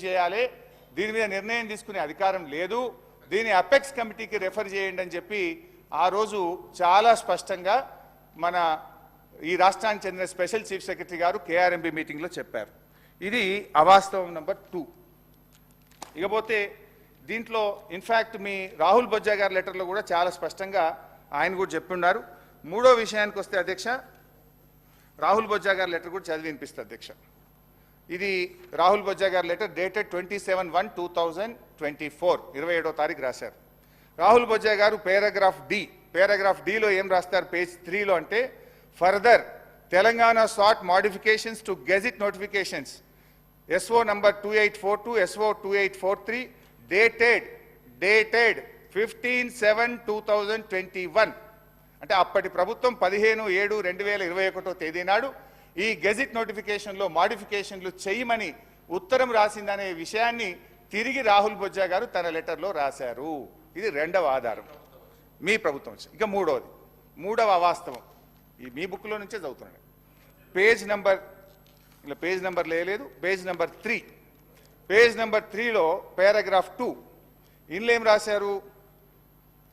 చేయాలి. దీని మీద నిర్ణయం తీసుకునే అధికారం లేదు. దీని అపెక్స్ కమిటీకి రెఫర్ చేయండి అని చెప్పి ఆ రోజు చాలా స్పష్టంగా మన ఈ రాష్ట్రానికి చెందిన స్పెషల్ చీఫ్ సెక్రటరీ గారు కేఆర్ఎంబి మీటింగ్లో చెప్పారు. ఇది అవాస్తవం నెంబర్ టూ. ఇకపోతే దీంట్లో ఇన్ఫ్యాక్ట్ మీ రాహుల్ బొజ్జా గారి లెటర్లో కూడా చాలా స్పష్టంగా ఆయన కూడా చెప్పున్నారు మూడో విషయానికి వస్తే అధ్యక్ష రాహుల్ బొజ్జా గారి లెటర్ కూడా చదివి వినిపిస్తుంది అధ్యక్ష. ఇది రాహుల్ బొజ్జా గారి letter dated twenty seven one two thousand twenty four ఇరవై ఏడో తారీఖు రాశారు. రాహుల్ బొజ్జా గారు పేరాగ్రాఫ్ డి పేరాగ్రాఫ్ డిలో ఏం రాస్తారు? పేజ్ త్రీలో అంటే further Telangana sought modifications to gazette notifications. SO number two eight four two SO two eight four three dated dated fifteen seven two thousand twenty one. అంటే అప్పటి ప్రభుత్వం పదిహేను ఏడు రెండు వేల ఇరవై ఒకటో తేదీ నాడు ఈ గెజిట్ నోటిఫికేషన్లో మాడిఫికేషన్లు చేయమని ఉత్తరం రాసిందనే విషయాన్ని తిరిగి రాహుల్ బొజ్జా గారు తన లెటర్లో రాశారు. ఇది రెండవ ఆధారం. మీ ప్రభుత్వం ఇక మూడవది మూడవ అవాస్తవం. ఈ మీ బుక్లో నుంచే చదువుతున్నాను పేజ్ నెంబర్ ఇలా పేజ్ నెంబర్ లేదు page number three. Page number త్రీలో పారాగ్రాఫ్ టూ. ఇందులో ఏం రాశారు?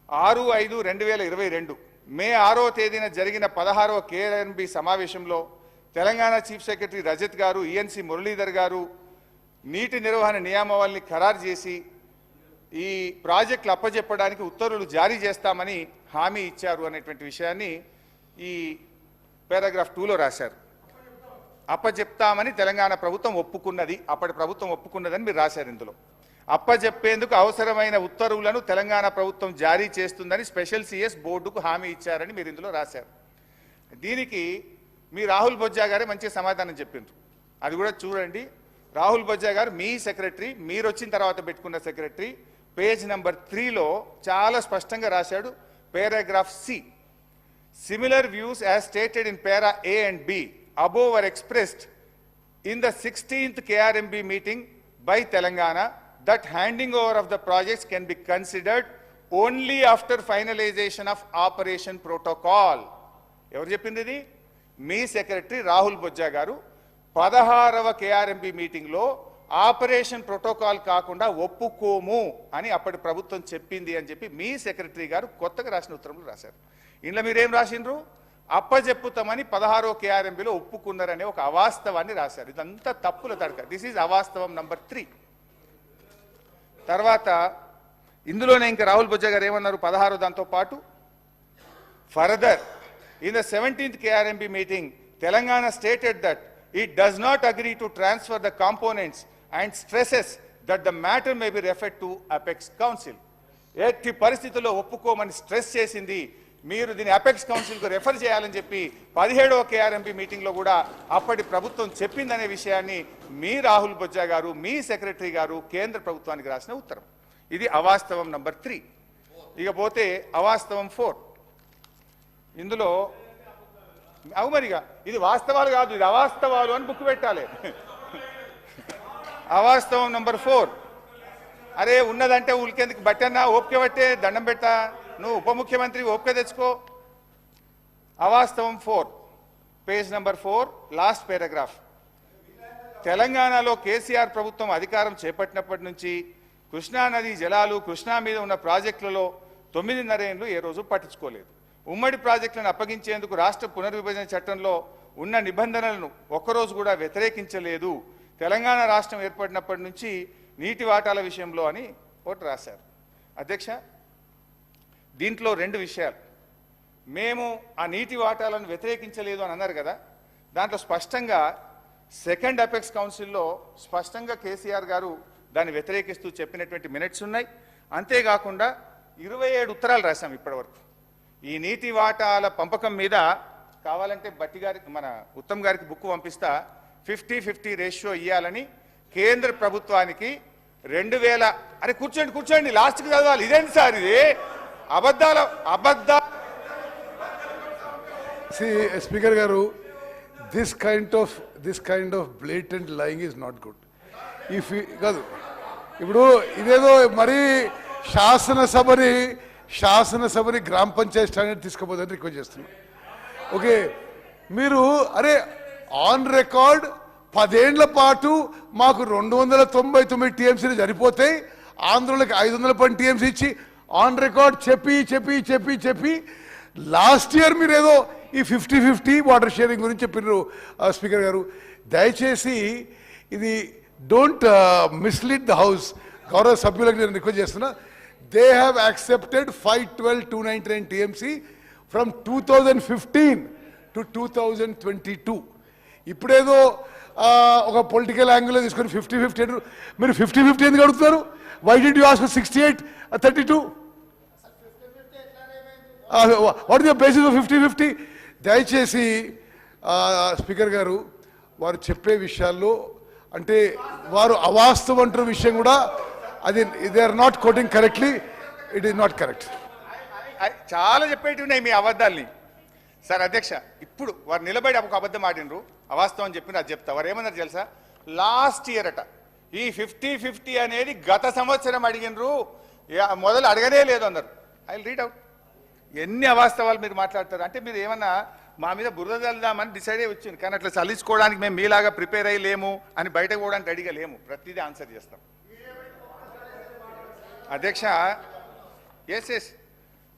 ఆరు ఐదు రెండు వేల ఇరవై రెండు. మే ఆరో తేదీన జరిగిన పదహారవ కేఎన్బి సమావేశంలో తెలంగాణ చీఫ్ సెక్రటరీ రజత్ గారు ఈఎన్సీ మురళీధర్ గారు నీటి నిర్వహణ నియామావళిని ఖరారు చేసి ఈ ప్రాజెక్టులు అప్పజెప్పడానికి ఉత్తర్వులు జారీ చేస్తామని హామీ ఇచ్చారు అనేటువంటి విషయాన్ని ఈ పారాగ్రాఫ్ టూలో రాశారు. అప్పజెప్తామని తెలంగాణ ప్రభుత్వం ఒప్పుకున్నది అప్పటి ప్రభుత్వం ఒప్పుకున్నదని మీరు రాశారు ఇందులో. అప్పజెప్పేందుకు అవసరమైన ఉత్తర్వులను తెలంగాణ ప్రభుత్వం జారీ చేస్తుందని స్పెషల్ సిఎస్ బోర్డుకు హామీ ఇచ్చారని మీరు ఇందులో రాశారు. దీనికి మీ రాహుల్ బొజ్జా గారే మంచి సమాధానం చెప్పిండ్రు. అది కూడా చూడండి. రాహుల్ బొజ్జా గారు మీ సెక్రటరీ మీరు వచ్చిన తర్వాత పెట్టుకున్న సెక్రటరీ పేజ్ నెంబర్ త్రీలో చాలా స్పష్టంగా రాశాడు paragraph C. Similar views as stated in para A and B above are expressed in the sixteenth KRMB meeting by Telangana that handing over of the projects can be considered only after finalisation of operation protocol ఎవరు చెప్పింది ఇది? మీ secretary Rahul Bojja గారు పదహారవ KRMP మీటింగ్లో operation protocol కాకుండా ఒప్పుకోము అని అప్పటి ప్రభుత్వం చెప్పింది అని చెప్పి మీ సెక్రటరీ గారు కొత్తగా రాసిన ఉత్తరంలో రాశారు. ఇంట్లో మీరేం రాసిండ్రు? అప్పజెప్పుతామని పదహారో కేఆర్ఎంపీలో ఒప్పుకున్నారనే ఒక అవాస్తవాన్ని రాశారు. ఇదంతా తప్పుల తడక. దిస్ ఈజ్ అవాస్తవం నంబర్ త్రీ తర్వాత ఇందులోనే ఇంకా రాహుల్ బొజ్జా గారు ఏమన్నారు? పదహారో దాంతో పాటు further in the seventeenth KRMB meeting Telangana stated that it does not agree to transfer the components and stresses that the matter may be refer to apex council ఎట్టి పరిస్థితుల్లో ఒప్పుకోమని స్ట్రెస్ చేసింది. మీరు దీన్ని అపెక్స్ కౌన్సిల్కు రెఫర్ చేయాలని చెప్పి పదిహేడవ KRMP మీటింగ్లో కూడా అప్పటి ప్రభుత్వం చెప్పిందనే విషయాన్ని మీ రాహుల్ బొజ్జా గారు మీ సెక్రటరీ గారు కేంద్ర ప్రభుత్వానికి రాసిన ఉత్తరం. ఇది అవాస్తవం నంబర్ త్రీ. ఇకపోతే అవాస్తవం ఫోర్. ఇందులో అవు మరిగా ఇది వాస్తవాలు కాదు ఇది అవాస్తవాలు అని బుక్ పెట్టాలి. అవాస్తవం నంబర్ ఫోర్. అరే ఉన్నదంటే ఉలికేందుకు బట్టన్నా ఓపిక పట్టే దండం పెట్టా నువ్వు ఉప ముఖ్యమంత్రి ఓపిక తెచ్చుకో. అవాస్తవం four. Page number four last paragraph. తెలంగాణలో కేసీఆర్ ప్రభుత్వం అధికారం చేపట్టినప్పటి నుంచి కృష్ణానది జలాలు కృష్ణా మీద ఉన్న ప్రాజెక్టులలో తొమ్మిదిన్నరేళ్ళు ఏ రోజు పట్టించుకోలేదు. ఉమ్మడి ప్రాజెక్టులను అప్పగించేందుకు రాష్ట్ర పునర్విభజన చట్టంలో ఉన్న నిబంధనలను ఒక్కరోజు కూడా వ్యతిరేకించలేదు. తెలంగాణ రాష్ట్రం ఏర్పడినప్పటి నుంచి నీటి వాటాల విషయంలో అని ఒకటి రాశారు. అధ్యక్ష దీంట్లో రెండు విషయాలు. మేము ఆ నీటి వాటాలను వ్యతిరేకించలేదు అని అన్నారు కదా. దాంట్లో స్పష్టంగా సెకండ్ అపెక్స్ కౌన్సిల్లో స్పష్టంగా కేసీఆర్ గారు దాన్ని వ్యతిరేకిస్తూ చెప్పినటువంటి మినిట్స్ ఉన్నాయి. అంతేకాకుండా ఇరవై ఏడు ఉత్తరాలు రాశాం ఇప్పటివరకు. ఈ నీటి వాటాల పంపకం మీద కావాలంటే బట్టి గారికి మన ఉత్తమ్ గారికి బుక్ పంపిస్తా. ఫిఫ్టీ ఫిఫ్టీ రేషియో ఇవ్వాలని కేంద్ర ప్రభుత్వానికి రెండు వేల అరే కూర్చోండి కూర్చోండి. లాస్ట్కి చదవాలి. ఇదేంటి సార్ ఇది? అబద్ధాల అబద్ధ స్పీకర్ గారు this kind of this kind of of blatant lying is not good. If కాదు ఇప్పుడు ఇదేదో మరి శాసనసభని శాసనసభని గ్రామ పంచాయతీ స్టాండర్డ్ తీసుకుపోదని రిక్వెస్ట్ చేస్తున్నా. ఓకే మీరు అరే ఆన్ రికార్డ్ పదేండ్ల పాటు మాకు రెండు వందల తొంభై తొమ్మిది టీఎంసీలు సరిపోతాయి ఆంధ్రులకు ఐదు వందల పని టీఎంసీ ఇచ్చి ఆన్ రికార్డ్ చెప్పి చెప్పి చెప్పి చెప్పి లాస్ట్ ఇయర్ మీరు ఏదో ఈ ఫిఫ్టీ ఫిఫ్టీ వాటర్ షేరింగ్ గురించి చెప్పినారు స్పీకర్ గారు. దయచేసి ఇది డోంట్ మిస్లీడ్ ద హౌస్ గౌరవ సభ్యులకు నేను రిక్వెస్ట్ చేస్తున్నా. They have accepted five twelve two ninety nine TMC from two thousand fifteen to two thousand twenty two ఇప్పుడేదో ఒక పొలిటికల్ యాంగిల్లో తీసుకొని ఫిఫ్టీ ఫిఫ్టీ మీరు ఫిఫ్టీ ఫిఫ్టీ ఎందుకు అడుగుతున్నారు? Why do you ask sixty eight thirty two what the basis of fifty fifty దయచేసి speaker గారు వారు చెప్పే విషయాల్లో అంటే వారు అవాస్తవం అంటున్న విషయం కూడా అది they are not quoting correctly it is not correct I- చాలా చెప్పేటివి ఉన్నాయి మీ అబద్ధాల్ని. సార్ అధ్యక్ష ఇప్పుడు వారు నిలబడి ఒక అబద్ధం ఆడినరు అవాస్తవం చెప్పిన అది చెప్తా. వారు ఏమన్నారు తెలుసా? లాస్ట్ ఇయర్ అట ఈ ఫిఫ్టీ ఫిఫ్టీ అనేది గత సంవత్సరం అడిగినరు మొదలు అడగనే లేదు అన్నారు. ఐ రీడ్ అవుట్ ఎన్ని అవాస్తవాలు మీరు మాట్లాడతారు? అంటే మీరు ఏమన్నా మా మీద బురద చల్దామని డిసైడ్ అయ్యి వచ్చింది కానీ అట్లా చల్లించుకోవడానికి మేము మీలాగా ప్రిపేర్ అయ్యి లేము అని బయటకు పోవడానికి అడిగలేము ప్రతిదీ ఆన్సర్ చేస్తాం. ಅಧ್ಯಕ್ಷ ಎಸ್ ಎಸ್